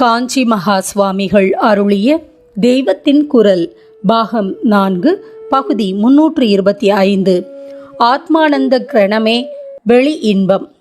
காஞ்சி மகா சுவாமிகள் அருளிய தெய்வத்தின் குரல் பாகம் நான்கு பகுதி முன்னூற்று இருபத்தி ஐந்து. ஆத்மானந்த கிரணமே வெளி இன்பம்.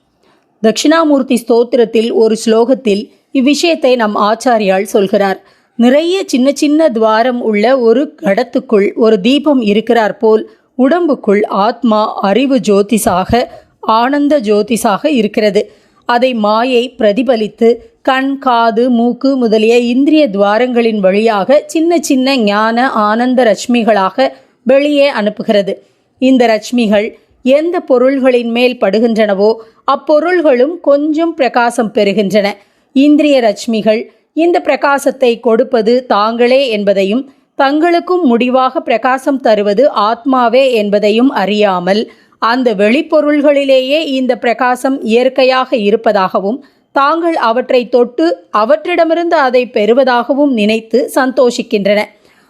தட்சிணாமூர்த்தி ஸ்தோத்திரத்தில் ஒரு ஸ்லோகத்தில் இவ்விஷயத்தை நம் ஆச்சாரியால் சொல்கிறார். நிறைய சின்ன சின்ன துவாரம் உள்ள ஒரு கடத்துக்குள் ஒரு தீபம் இருக்கிறார் போல் உடம்புக்குள் ஆத்மா அறிவு ஜோதிஷாக ஆனந்த ஜோதிஷாக இருக்கிறது. அதை மாயை பிரதிபலித்து கண் காது மூக்கு முதலிய இந்திரிய துவாரங்களின் வழியாக சின்ன சின்ன ஞான ஆனந்த ரஷ்மிகளாக வெளியே அனுப்புகிறது. இந்த ரஷ்மிகள் எந்த பொருள்களின் மேல் படுகின்றனவோ அப்பொருள்களும் கொஞ்சம் பிரகாசம் பெறுகின்றன. இந்திரிய ரஷ்மிகள் இந்த பிரகாசத்தை கொடுப்பது தாங்களே என்பதையும் தங்களுக்கும் முடிவாக பிரகாசம் தருவது ஆத்மாவே என்பதையும் அறியாமல் அந்த வெளிப்பொருள்களிலேயே இந்த பிரகாசம் இயற்கையாக இருப்பதாகவும் தாங்கள் அவற்றை தொட்டு அவற்றிடமிருந்து அதை பெறுவதாகவும் நினைத்து சந்தோஷிக்கின்றன.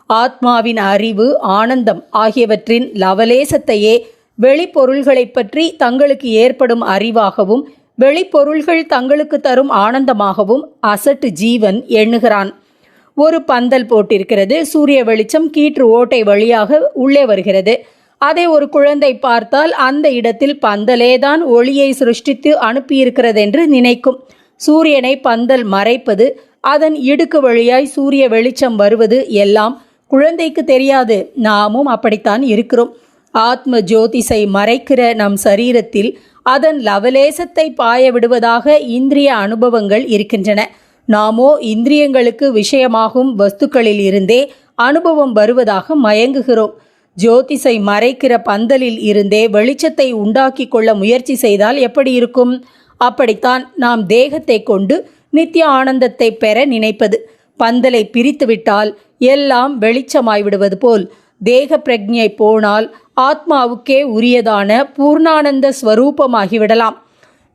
ஆத்மாவின் அறிவு ஆனந்தம் ஆகியவற்றின் லவலேசத்தையே வெளிப்பொருள்களைப் பற்றி தங்களுக்கு ஏற்படும் அறிவாகவும் வெளிப்பொருள்கள் தங்களுக்கு தரும் ஆனந்தமாகவும் அசட்டு ஜீவன் எண்ணுகிறான். ஒரு பந்தல் போட்டிருக்கிறது. சூரிய வெளிச்சம் கீற்று ஓட்டை வழியாக உள்ளே வருகிறது. அதை ஒரு குழந்தை பார்த்தால் அந்த இடத்தில் பந்தலேதான் ஒளியை சிருஷ்டித்து அனுப்பியிருக்கிறது என்று நினைக்கும். சூரியனை பந்தல் மறைப்பது அதன் இடுக்கு வழியாய் சூரிய வெளிச்சம் வருவது எல்லாம் குழந்தைக்கு தெரியாது. நாமும் அப்படித்தான் இருக்கிறோம். ஆத்ம ஜோதிஷை மறைக்கிற நம் சரீரத்தில் அதன் லவலேசத்தை பாய விடுவதாக இந்திரிய அனுபவங்கள் இருக்கின்றன. நாமோ இந்திரியங்களுக்கு விஷயமாகும் வஸ்துக்களில் இருந்தே அனுபவம் வருவதாக மயங்குகிறோம். ஜோதிஷை மறைக்கிற பந்தலில் இருந்தே வெளிச்சத்தை உண்டாக்கி கொள்ள முயற்சி செய்தால் எப்படி இருக்கும்? அப்படித்தான் நாம் தேகத்தை கொண்டு நித்திய ஆனந்தத்தை பெற நினைப்பது. பந்தலை பிரித்துவிட்டால் எல்லாம் வெளிச்சமாய் விடுவது போல். தேக பிரஜை போனால் ஆத்மாவுக்கே உரியதான பூர்ணானந்த ஸ்வரூபமாகிவிடலாம்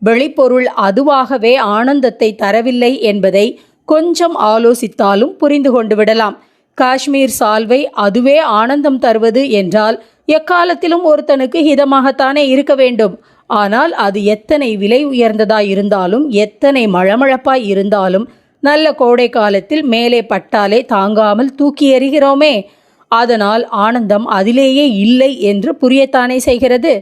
வெளிப்பொருள் அதுவாகவே ஆனந்தத்தை தரவில்லை என்பதை கொஞ்சம் ஆலோசித்தாலும் புரிந்து கொண்டு விடலாம். காஷ்மீர் சால்வை அதுவே ஆனந்தம் தருவது என்றால் எக்காலத்திலும் ஒருத்தனுக்கு ஹிதமாகத்தானே இருக்க வேண்டும். ஆனால் அது எத்தனை விலை உயர்ந்ததாய் இருந்தாலும் எத்தனை மழமழப்பாய் இருந்தாலும் நல்ல கோடை காலத்தில் மேலே பட்டாலே தாங்காமல் தூக்கி எறிகிறோமே. அதனால் ஆனந்தம் அதிலேயே இல்லை என்று புரியத்தானே செய்கிறது.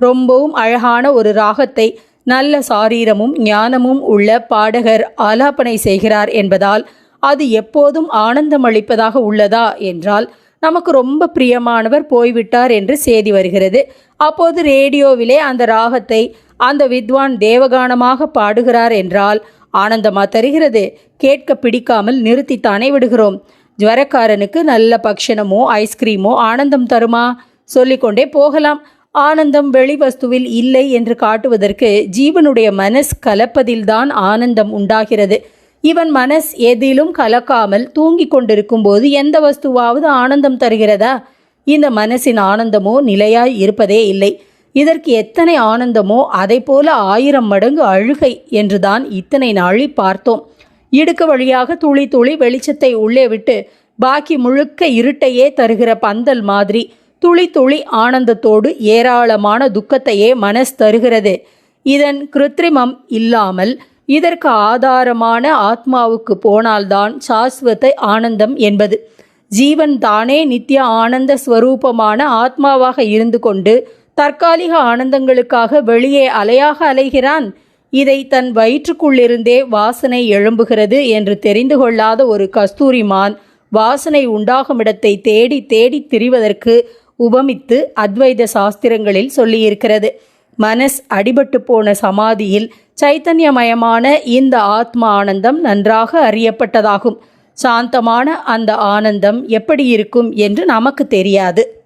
ரொம்பவும் அழகான ஒரு ராகத்தை நல்ல சாரீரமும் ஞானமும் உள்ள பாடகர் ஆலாபனை செய்கிறார் என்பதால் அது எப்போதும் ஆனந்தம் அளிப்பதாக உள்ளதா என்றால் நமக்கு ரொம்ப பிரியமானவர் போய்விட்டார் என்று செய்தி வருகிறது. அப்போது ரேடியோவிலே அந்த ராகத்தை அந்த வித்வான் தேவகானமாக பாடுகிறார் என்றால் ஆனந்தமாக தருகிறது. கேட்க பிடிக்காமல் நிறுத்தித்தானே விடுகிறோம். ஜுவரக்காரனுக்கு நல்ல பக்ஷணமோ ஐஸ்கிரீமோ ஆனந்தம் தருமா? சொல்லிக்கொண்டே போகலாம். ஆனந்தம் வெளிவஸ்துவில் இல்லை என்று காட்டுவதற்கு ஜீவனுடைய மனஸ் கலப்பதில்தான் ஆனந்தம் உண்டாகிறது. இவன் மனஸ் எதிலும் கலக்காமல் தூங்கிக் கொண்டிருக்கும் போது எந்த வஸ்துவாவது ஆனந்தம் தருகிறதா? இந்த மனசின் ஆனந்தமோ நிலையாய் இருப்பதே இல்லை. இதற்கு எத்தனை ஆனந்தமோ அதை போல ஆயிரம் மடங்கு அழுகை என்றுதான் இத்தனை நாளி பார்த்தோம். இடுக்கு வழியாக துளி துளி வெளிச்சத்தை உள்ளே விட்டு பாக்கி முழுக்க இருட்டையே தருகிற பந்தல் மாதிரி துளி துளி ஆனந்தத்தோடு ஏராளமான துக்கத்தையே மனஸ் தருகிறது. இதன் கிருத்திரிமம் இல்லாமல் இதற்கு ஆதாரமான ஆத்மாவுக்கு போனால்தான் சாஸ்வத ஆனந்தம் என்பது. ஜீவன் தானே நித்திய ஆனந்த ஸ்வரூபமான ஆத்மாவாக இருந்து கொண்டு தற்காலிக ஆனந்தங்களுக்காக வெளியே அலையாக அலைகிறான். இதை தன் வயிற்றுக்குள்ளிருந்தே வாசனை எழும்புகிறது என்று தெரிந்து கொள்ளாத ஒரு கஸ்தூரிமான் வாசனை உண்டாகும் இடத்தை தேடி தேடி திரிவதற்கு உபமித்து அத்வைத சாஸ்திரங்களில் சொல்லியிருக்கிறது. மனஸ் அடிபட்டு போன சமாதியில் சைத்தன்யமயமான இந்த ஆத்ம ஆனந்தம் நன்றாக அறியப்பட்டதாகும். சாந்தமான அந்த ஆனந்தம் எப்படி இருக்கும் என்று நமக்கு தெரியாது.